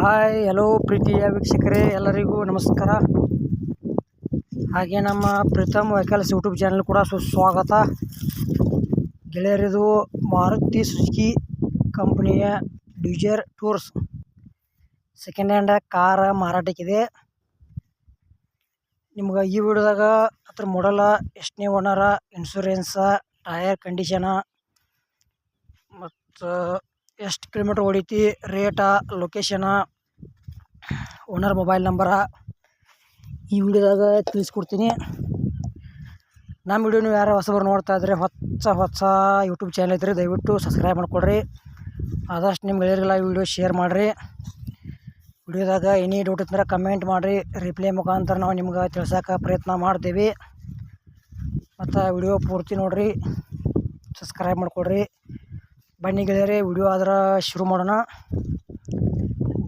Hi hello ಪ್ರೀತಿಯ ವೀಕ್ಷಕರೇ, ಎಲ್ಲರಿಗೂ ನಮಸ್ಕಾರ. ಹಾಗೆ ನಮ್ಮ ಪ್ರೀತಮ್ ವೆಹಿಕಲ್ಸ್ ಯೂಟ್ಯೂಬ್ ಚಾನಲ್ ಕೂಡ ಸುಸ್ವಾಗತ. ಗೆಳೆಯರಿದು Maruti Suzuki ಕಂಪ್ನಿಯ Dzire tours second hand car ಮಾರಾಟಕ್ಕಿದೆ. ನಿಮ್ಗೆ ಈ ವಿಡಿಯೋದಾಗ ಅದ್ರ ಮೊಡಲ ಎಷ್ಟನೇ ಓನರ ಇನ್ಶೂರೆನ್ಸ ಟಯರ್ ಕಂಡೀಷನ ಮತ್ತು ಎಷ್ಟು kilometre ಹೊಡಿತಿ rate location owner mobile number ಈ ವಿಡಿಯೋದಾಗ ತಿಳಿಸ್ಕೊಡ್ತೀನಿ. ನಮ್ಮ ವಿಡಿಯೋ ನೀವು ಯಾರು ಹೊಸಬರು ನೋಡ್ತಾ ಇದ್ರೆ ಹೊಸ ಹೊಸ ಯೂಟ್ಯೂಬ್ ಚಾನಲ್ ಐತ್ರಿ ದಯವಿಟ್ಟು ಸಬ್ಸ್ಕ್ರೈಬ್ ಮಾಡ್ಕೊಡ್ರಿ ಆದಷ್ಟು ನಿಮ್ಗೆ ಈ ವಿಡಿಯೋ ಶೇರ್ ಮಾಡಿರಿ. ವಿಡಿಯೋದಾಗ ಎನಿ ಡೌಟ್ ಇದ್ರೆ ಕಮೆಂಟ್ ಮಾಡಿರಿ. ರಿಪ್ಲೈ ಮುಖಾಂತರ ನಾವು ನಿಮ್ಗೆ ತಿಳ್ಸೋಕೆ ಪ್ರಯತ್ನ ಮಾಡ್ತೀವಿ. ಮತ್ತು ವಿಡಿಯೋ ಪೂರ್ತಿ ನೋಡಿರಿ. ಸಬ್ಸ್ಕ್ರೈಬ್ ಮಾಡಿಕೊಡ್ರಿ ಬನ್ನಿ ಗೆಳೆಯರೆ, ವಿಡಿಯೋ ಆದ್ರೆ ಶುರು ಮಾಡೋಣ.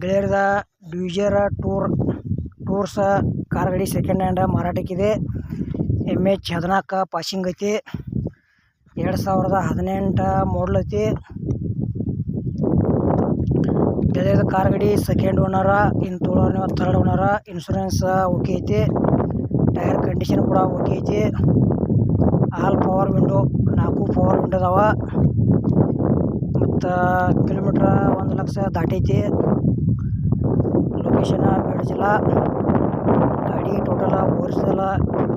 ಗೆಳೆಯರದ ಡ್ಯೂಜರ್ ಟೂರ್, ಟೂರ್ಸ, ಕಾರ್ ಗಾಡಿ ಸೆಕೆಂಡ್ ಹ್ಯಾಂಡ್ ಮಾರಾಟಕ್ಕಿದೆ. ಎಂ ಎಚ್ ಹದಿನಾಲ್ಕು ಪಾಸಿಂಗ್ ಐತಿ. ಎರಡು ಸಾವಿರದ ಹದಿನೆಂಟು ಮಾಡಲ್ ಐತಿ. ಗೆಳೆಯರದ ಕಾರ್ ಗಾಡಿ ಸೆಕೆಂಡ್ ಓನರ ಇನ್ನು ತೋಳ ಥರ್ಡ್ ಓನರ ಇನ್ಶೂರೆನ್ಸ್ ಓಕೆ ಐತಿ. ಟೈರ್ ಕಂಡೀಷನ್ ಕೂಡ ಓಕೆ ಐತಿ. ಆಲ್ ಪವರ್ ವಿಂಡೋ ನಾಲ್ಕು ಪವರ್ ವಿಂಡೋ ಅದಾವ. ಮತ್ತು ಕಿಲೋಮೀಟ್ರ ಒಂದು ಲಕ್ಷ ದಾಟೈತಿ. ಲೊಕೇಶನ್ ಬೇಡಜಿಲ್ಲ ಗಾಡಿ ಟೋಟಲ ಓಡಿಸಿಲ್ಲ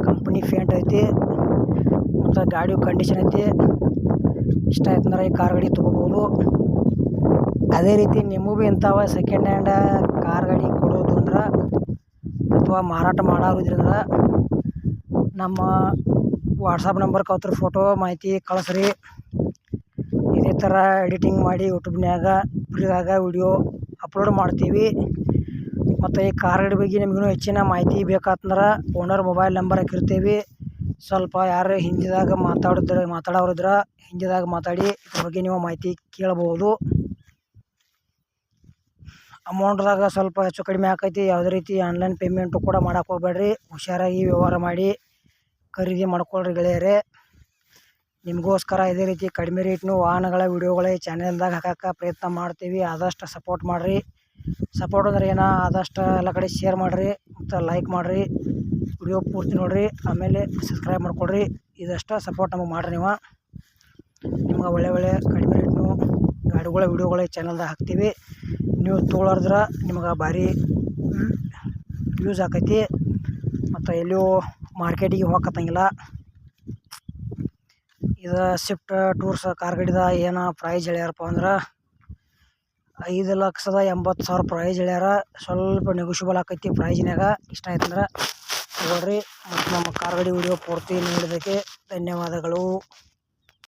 ಕಂಪ್ನಿ ಫೇಂಟ್ ಐತಿ. ಮತ್ತು ಗಾಡಿ ಕಂಡೀಷನ್ ಐತಿ. ಇಷ್ಟ ಆಯ್ತಂದ್ರೆ ಈ ಕಾರ್ ಗಾಡಿ ತೊಗೋಬೋದು. ಅದೇ ರೀತಿ ನಿಮಗೂ ಭೀ ಇಂಥವ ಸೆಕೆಂಡ್ ಹ್ಯಾಂಡ್ ಕಾರ್ ಗಾಡಿ ಕೊಡೋದು ಅಂದ್ರೆ ಅಥವಾ ಮಾರಾಟ ಮಾಡೋರು ಇದ್ರಂದ್ರೆ ನಮ್ಮ ವಾಟ್ಸಪ್ ನಂಬರ್ ಅವ್ರ ಫೋಟೋ ಮಾಹಿತಿ ಕಳಿಸ್ರಿ. ಥರ ಎಡಿಟಿಂಗ್ ಮಾಡಿ ಯೂಟ್ಯೂಬ್ನ್ಯಾಗ ಫ್ರೀದಾಗ ವಿಡಿಯೋ ಅಪ್ಲೋಡ್ ಮಾಡ್ತೀವಿ. ಮತ್ತು ಈ ಕಾರ್ ಗಾಡಿ ಬಗ್ಗೆ ನಿಮಗೂ ಹೆಚ್ಚಿನ ಮಾಹಿತಿ ಬೇಕಾತಂದ್ರೆ ಓನರ್ ಮೊಬೈಲ್ ನಂಬರ್ ಹಾಕಿರ್ತೀವಿ. ಸ್ವಲ್ಪ ಯಾರು ಹಿಂದಿದಾಗ ಮಾತಾಡಿದ್ರೆ, ಮಾತಾಡೋರಿದ್ರೆ, ಹಿಂದಿದಾಗ ಮಾತಾಡಿ, ಇದ್ರ ಬಗ್ಗೆ ನೀವು ಮಾಹಿತಿ ಕೇಳ್ಬೋದು. ಅಮೌಂಟ್ದಾಗ ಸ್ವಲ್ಪ ಹೆಚ್ಚು ಕಡಿಮೆ ಆಕೈತಿ. ಯಾವುದೇ ರೀತಿ ಆನ್ಲೈನ್ ಪೇಮೆಂಟು ಕೂಡ ಮಾಡೋಕೆ ಹೋಗ್ಬೇಡ್ರಿ. ಹುಷಾರಾಗಿ ವ್ಯವಹಾರ ಮಾಡಿ ಖರೀದಿ ಮಾಡ್ಕೊಳ್ರಿ ಗೆಳೆಯರೇ. ನಿಮಗೋಸ್ಕರ ಇದೇ ರೀತಿ ಕಡಿಮೆ ರೇಟ್ನು ವಾಹನಗಳ ವಿಡಿಯೋಗಳ ಈ ಚಾನೆಲ್ದಾಗ ಹಾಕಕ್ಕೆ ಪ್ರಯತ್ನ ಮಾಡ್ತೀವಿ. ಆದಷ್ಟು ಸಪೋರ್ಟ್ ಮಾಡಿರಿ. ಸಪೋರ್ಟ್ ಅಂದ್ರೆ ಏನೋ? ಆದಷ್ಟು ಎಲ್ಲ ಕಡೆ ಶೇರ್ ಮಾಡಿರಿ ಮತ್ತು ಲೈಕ್ ಮಾಡಿರಿ. ವಿಡಿಯೋ ಪೂರ್ತಿ ನೋಡಿರಿ. ಆಮೇಲೆ ಸಬ್ಸ್ಕ್ರೈಬ್ ಮಾಡ್ಕೊಳ್ರಿ ಇದಷ್ಟು ಸಪೋರ್ಟ್ ನಮಗೆ ಮಾಡಿರಿ ನೀವು. ನಿಮ್ಗೆ ಒಳ್ಳೆ ಒಳ್ಳೆ ಕಡಿಮೆ ರೇಟ್ನು ಗಾಡಿಗಳ ವಿಡಿಯೋಗಳ ಈ ಚಾನಲ್ದಾಗ ಹಾಕ್ತೀವಿ. ನೀವು ತೊಗೊಳೋದ್ರ ನಿಮ್ಗೆ ಭಾರಿ ಯೂಸ್ ಆಕೈತಿ. ಮತ್ತು ಎಲ್ಲಿಯೂ ಮಾರ್ಕೆಟಿಗೆ ಹೋಗತ್ತಂಗಿಲ್ಲ ಇದು ಸ್ವಿಫ್ಟ್ ಟೂರ್ಸ್ ಕಾರ್ ಗಡಿದ ಏನು ಪ್ರೈಸ್ ಹೇಳ್ಯಾರಪ್ಪ ಅಂದ್ರೆ ಐದು ಲಕ್ಷದ ಎಂಬತ್ತು ಸಾವಿರ ಪ್ರೈಸ್ ಹೇಳ್ಯಾರ. ಸ್ವಲ್ಪ ನೆಗೋಷಿಯಬಲ್ ಆಕೈತಿ ಪ್ರೈಜ್ನ್ಯಾಗ ಇಷ್ಟ ಆಯ್ತಂದ್ರೆ ನೋಡ್ರಿ ಮತ್ತು ನಮ್ಮ ಕಾರ್ ಗಡಿ ವಿಡಿಯೋ ಪೂರ್ತಿ ನೋಡಿದ್ದಕ್ಕೆ ಧನ್ಯವಾದಗಳು.